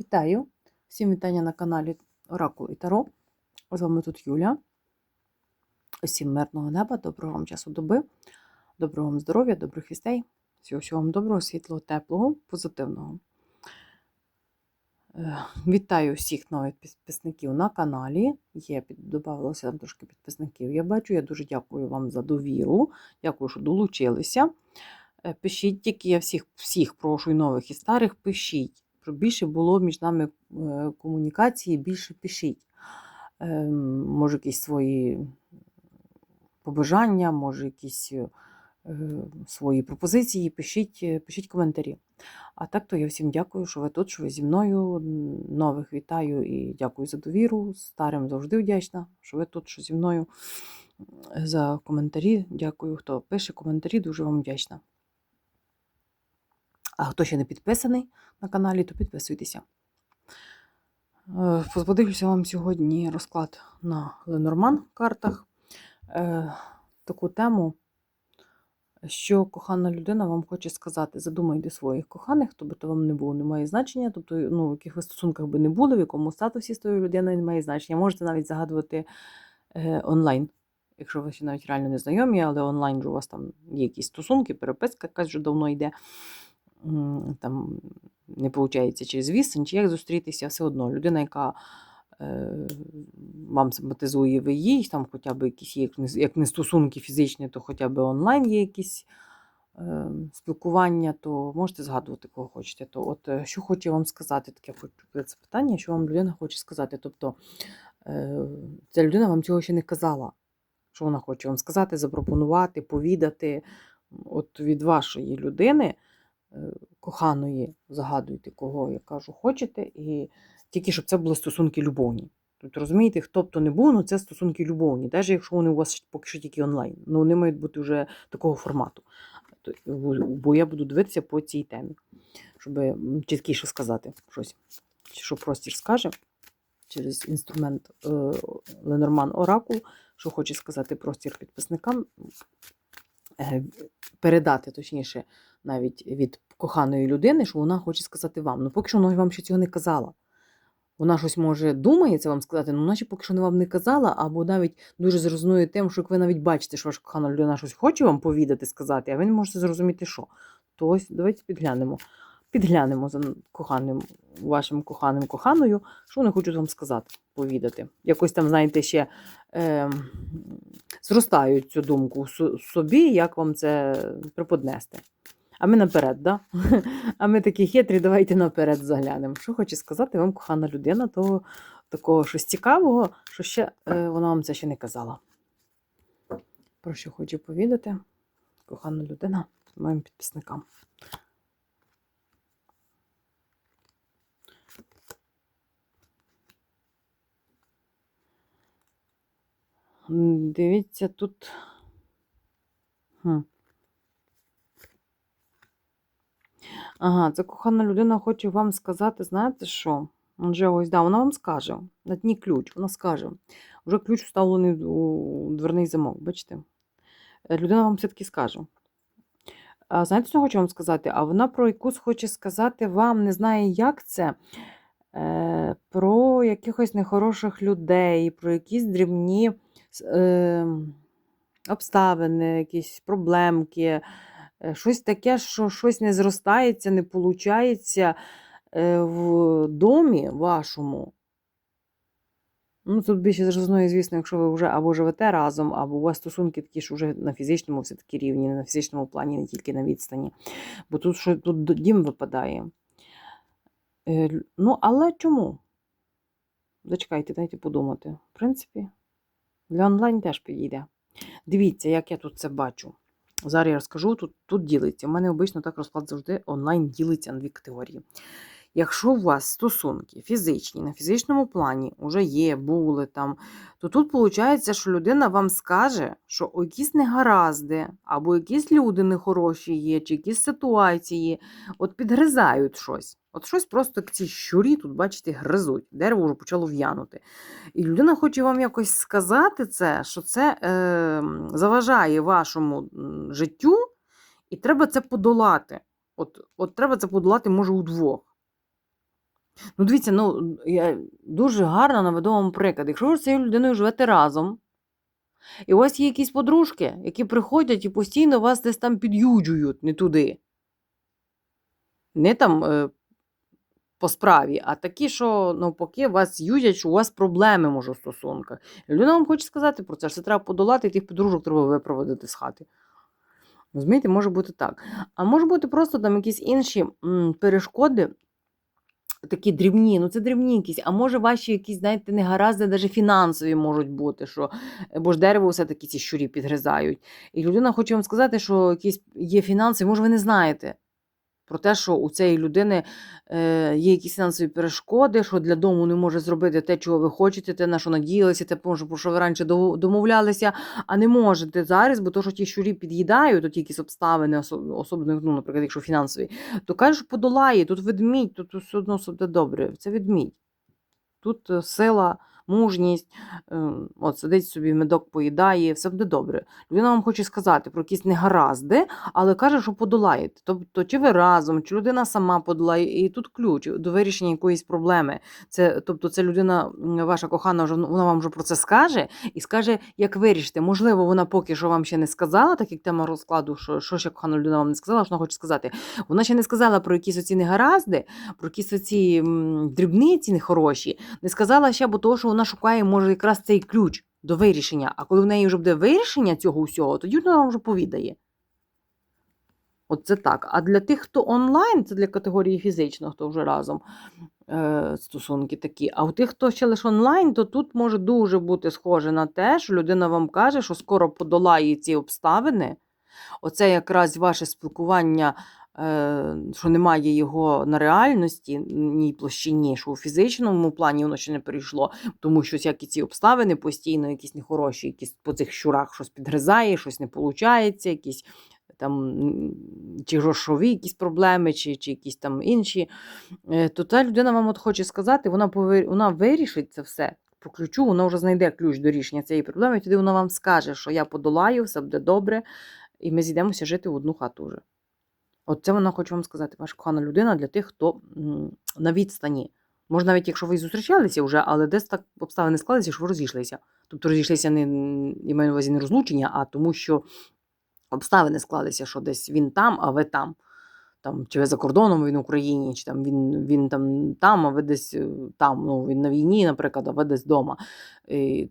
Вітаю! Всім вітання на каналі Оракул і Таро. З вами тут Юля. Усім мирного неба, доброго вам часу доби, доброго вам здоров'я, добрих вістей. Всього вам доброго, світлого, теплого, позитивного. Е, Вітаю всіх нових підписників на каналі. Є, додавалося там трошки підписників. Я бачу, я дуже дякую вам за довіру. Дякую, що долучилися. Е, Пишіть тільки, я всіх, всіх прошу, і нових і старих, пишіть. Щоб більше було між нами е, комунікації, більше пишіть. Е, Може, якісь свої побажання, може, якісь е, свої пропозиції, пишіть, пишіть коментарі. А так то я всім дякую, що ви тут, що ви зі мною. Нових вітаю і дякую за довіру. Старим завжди вдячна, що ви тут, що зі мною. За коментарі. Дякую, хто пише коментарі, дуже вам вдячна. А хто ще не підписаний на каналі, то підписуйтеся. Е, Подивлюся вам сьогодні розклад на Ленорман картах. Е, Таку тему, що кохана людина вам хоче сказати. Задумайте своїх коханих, хто би то вам не було, не має значення. Тобто, ну, в яких ви стосунках би не були, в якому статусі з тою людиною не значення. Можете навіть загадувати е, онлайн. Якщо ви ще навіть реально не знайомі, але онлайн у вас там є якісь стосунки, переписка якась вже давно йде там не виходить через відстань, чи як зустрітися, все одно людина, яка е, вам симпатизує, ви їй, там хоча б якісь є, як не стосунки фізичні, то хоча б онлайн є якісь е, спілкування, то можете згадувати, кого хочете. То от е, що хочу вам сказати, таке це питання, що вам людина хоче сказати. Тобто ця людина вам цього ще не казала. Що вона хоче вам сказати, запропонувати, повідати. От від вашої людини коханої загадуйте, кого я кажу, хочете, і тільки щоб це були стосунки любовні. Тут розумієте, хто б то не був, ну це стосунки любовні, навіть якщо вони у вас поки що тільки онлайн. Ну вони мають бути вже такого формату. Бо я буду дивитися по цій темі, щоб чіткіше сказати щось. Що простір скаже через інструмент Ленорман Оракул, що хоче сказати простір підписникам, передати, точніше, навіть від коханої людини, що вона хоче сказати вам. Ну, поки що вона вам ще цього не казала. Вона щось може думає це вам сказати, ну, наче поки що не вам не казала, або навіть дуже зрозуміє тим, що ви навіть бачите, що ваша кохана людина щось хоче вам повідати, сказати, а ви не можете зрозуміти, що. То ось давайте підглянемо. Підглянемо за коханим, вашим коханим коханою, що вони хочуть вам сказати, повідати. Якось там, знаєте, ще е, зростають цю думку собі, як вам це приподнести. А ми наперед, да? А ми такі хитрі, давайте наперед заглянемо. Що хоче сказати вам кохана людина, того такого щось цікавого, що ще е, вона вам це ще не казала. Про що хочу повідати, кохана людина моїм підписникам. Дивіться, тут. Хм. Ага, це кохана людина хоче вам сказати, знаєте що? Вже ось, да, вона вам скаже. На дні ключ, вона скаже. Вже ключ вставлений у дверний замок, бачите? Е, людина вам все-таки скаже. А, Знаєте, що хочу вам сказати? А вона про якусь хоче сказати вам, не знає, як це, е, про якихось нехороших людей, про якісь дрібні е, обставини, якісь проблемки. Е, щось таке, що щось не зростається, не виходить в домі вашому. Ну, Тут більше зрозуміє, звісно, якщо ви вже або живете разом, або у вас стосунки такі, що вже на фізичному все-таки рівні, на фізичному плані, не тільки на відстані. Бо тут що тут дім випадає. Е, ну, але чому? Зачекайте, дайте подумати. В принципі, для онлайн теж підійде. Дивіться, як я тут це бачу. Зараз я розкажу, тут тут ділиться. У мене обично так розклад завжди онлайн ділиться на дві категорії. Якщо у вас стосунки фізичні, на фізичному плані вже є, були там, то тут виходить, що людина вам скаже, що якісь негаразди, або якісь люди нехороші є, чи якісь ситуації от підгризають щось. От щось просто ці щурі тут, бачите, гризуть. Дерево вже почало в'янути. І людина хоче вам якось сказати це, що це е, заважає вашому життю, і треба це подолати. От, От треба це подолати, може, удвох. Ну, дивіться, ну, я дуже гарно наведу вам приклад. Якщо ви з цією людиною живете разом, і у вас є якісь подружки, які приходять і постійно вас десь там під'юджують не туди. Не там е, по справі, а такі, що навпаки вас юдять, що у вас проблеми може в стосунках. Людина вам хоче сказати про це, що це треба подолати, і тих подружок треба випроводити з хати. Розумієте, може бути так. А може бути просто там якісь інші м, перешкоди, такі дрібні, ну це дрібні якісь, а може ваші якісь, знаєте, негаразди, навіть фінансові можуть бути, що, бо ж дерево все-таки ці щурі підгризають. І людина хоче вам сказати, що якісь є фінанси, може, ви не знаєте про те, що у цієї людини е, є якісь фінансові перешкоди, що для дому не може зробити те, чого ви хочете, те, на що надіялися, те, про що ви раніше домовлялися, а не можете зараз, бо то, що ті щурі під'їдають, от якісь обставини, осо- особливо, ну, наприклад, якщо фінансові, то каже, подолає, тут ведмідь, тут все одно все добре. Це ведмідь. Тут е, сила, мужність, е, от сидить собі, медок поїдає, все буде добре. Людина вам хоче сказати про якісь негаразди, але каже, що подолаєте. Тобто, чи ви разом, чи людина сама подолає, і тут ключ до вирішення якоїсь проблеми. Це, тобто, це людина, ваша кохана, вона вам вже про це скаже і скаже, як вирішити. Можливо, вона поки що вам ще не сказала, так як тема розкладу, що, що ще кохана людина вам не сказала, що вона хоче сказати. Вона ще не сказала про якісь оці негаразди, про якісь оці дрібниці нехороші. Не сказала ще, бо того, що вона шукає, може, якраз цей ключ до вирішення. А коли в неї вже буде вирішення цього всього, тоді вона вам вже повідає. От це так. А для тих, хто онлайн, це для категорії фізично, хто вже разом е, стосунки такі. А у тих, хто ще лише онлайн, то тут може дуже бути схоже на те, що людина вам каже, що скоро подолає ці обставини. Оце якраз ваше спілкування, що немає його на реальності, ні площині, що у фізичному плані воно ще не перейшло, тому що всякі ці обставини постійно, якісь нехороші, якісь по цих щурах щось підгризає, щось не виходить, якісь там чи грошові якісь проблеми, чи, чи якісь там інші. Е, То та людина вам от хоче сказати, вона, повир... вона вирішить це все. По ключу вона вже знайде ключ до рішення цієї проблеми, і тоді вона вам скаже, що я подолаю, все буде добре, і ми зійдемося жити в одну хату вже. От це вона хочу вам сказати, ваша кохана людина для тих, хто на відстані. Може, навіть якщо ви зустрічалися вже, але десь так обставини склалися, що ви розійшлися. Тобто розійшлися не я маю на увазі не розлучення, а тому, що обставини склалися, що десь він там, а ви там. Там, чи ви за кордоном, він в Україні, чи там він, він там, там, а ви десь е, там, ну, він на війні, наприклад, а ви десь вдома.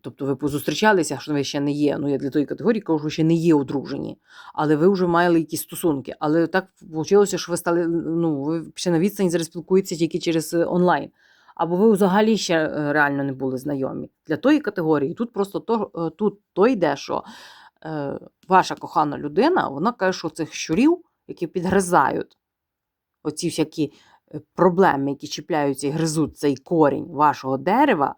Тобто ви позустрічалися, що ви ще не є. Ну, я для тої категорії кажу, що ще не є одружені, але ви вже мали якісь стосунки. Але так вийшло, що ви стали, ну, ви ще на відстані зараз спілкуєтеся тільки через е, онлайн. Або ви взагалі ще е, реально не були знайомі. Для тої категорії тут просто то, тут то йде, що е, ваша кохана людина, вона каже, що цих щурів, які підгризають оці всякі е, проблеми, які чіпляються і гризуть цей корінь вашого дерева,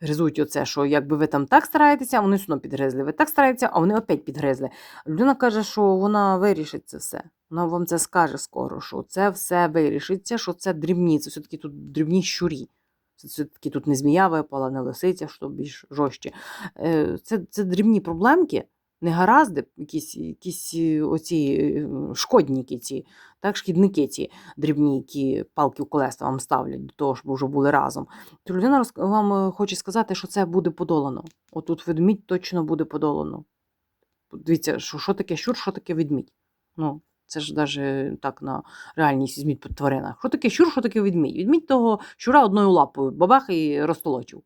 гризуть оце, що якби ви там так стараєтеся, вони все одно підгризли. Ви так стараєтеся, а вони опять підгризли. Людина каже, що вона вирішить це все. Вона вам це скаже скоро, що це все вирішиться, що це дрібні, це все-таки тут дрібні щурі. Це все-таки тут не змія випала, не лисиця, що більш жорстче. Е, Це, це дрібні проблемки, негаразди, якісь, якісь е, оці е, шкодники, ці, так, шкідники ці дрібні, які палки в колеса вам ставлять до того, щоб вже були разом. То людина вам е, хоче сказати, що це буде подолано. Отут ведмідь точно буде подолано. Дивіться, що, що таке щур, що таке ведмідь. Ну, це ж навіть так на реальність візьміть по тваринах. Що таке щур, що таке ведмідь? Ведмідь того щура одною лапою, бабах і розтолочив.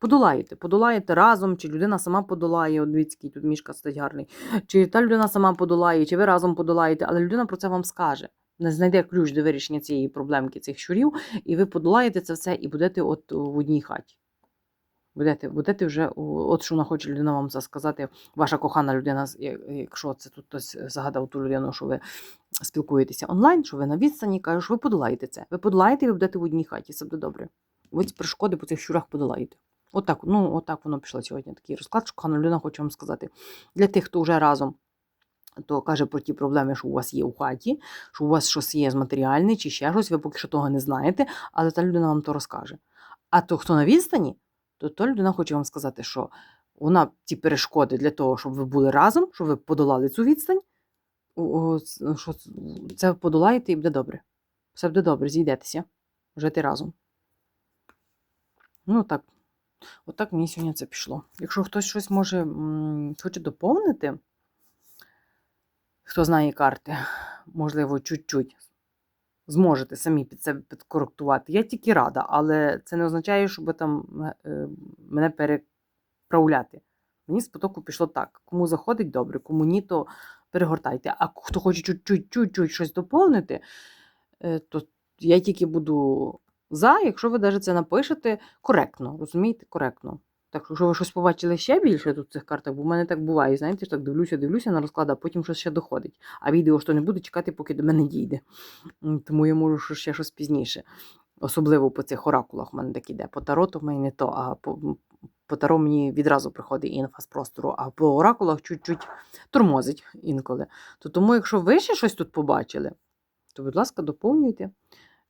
Подолаєте, подолаєте разом, чи людина сама подолає, дивіться, тут мішка стоїть гарний, чи та людина сама подолає, чи ви разом подолаєте, але людина про це вам скаже. Не знайде ключ до вирішення цієї проблемки цих щурів, і ви подолаєте це все і будете от в одній хаті. Будете, будете вже, от що вона хоче людина вам це сказати, ваша кохана людина, якщо це тут хтось загадав ту людину, що ви спілкуєтеся онлайн, що ви на відстані, кажу, що ви подолаєте це. Ви подолаєте, і ви будете в одній хаті, все буде добре. Ви ці перешкоди по цих щурах подолаєте. Отак, ну, отак воно пішло сьогодні. Такий розклад, що кохана людина хоче вам сказати. Для тих, хто вже разом, то каже про ті проблеми, що у вас є у хаті, що у вас щось є з матеріальне чи ще щось, ви поки що того не знаєте, але та людина вам то розкаже. А то, хто на відстані, то та людина хоче вам сказати, що вона ті перешкоди для того, щоб ви були разом, щоб ви подолали цю відстань, що це подолаєте і буде добре. Все буде добре, зійдетеся. жити разом. Ну, так. Отак мені сьогодні це пішло. Якщо хтось щось може хоче доповнити, хто знає карти, можливо, чуть-чуть зможете самі під себе підкоректувати. Я тільки рада, але це не означає, щоб там е, мене переправляти. Мені з потоку пішло так. Кому заходить добре, кому ні, то перегортайте. А хто хоче чуть-чуть чуть-чуть щось доповнити, е, то я тільки буду за, якщо ви навіть це напишете коректно, розумієте, коректно. Так, що, ви щось побачили ще більше тут в цих картах, бо в мене так буває, знаєте, що так дивлюся, дивлюся на розклад, а потім щось ще доходить. А відео що не буде чекати, поки до мене дійде. Тому я можу ще щось пізніше. Особливо по цих оракулах в мене так іде. По тароту в мене не то, а по, по таро мені відразу приходить інфа з простору, а по оракулах чуть-чуть тормозить інколи. То тому, якщо ви ще щось тут побачили, то, будь ласка, доповнюйте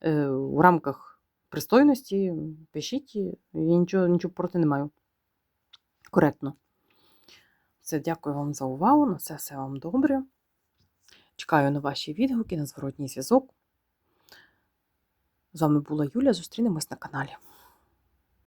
е, в рамках пристойності, пишіть, я нічого, нічого проти не маю. Коректно. Все, дякую вам за увагу. На все все вам добре. Чекаю на ваші відгуки, на зворотній зв'язок. З вами була Юля. Зустрінемось на каналі.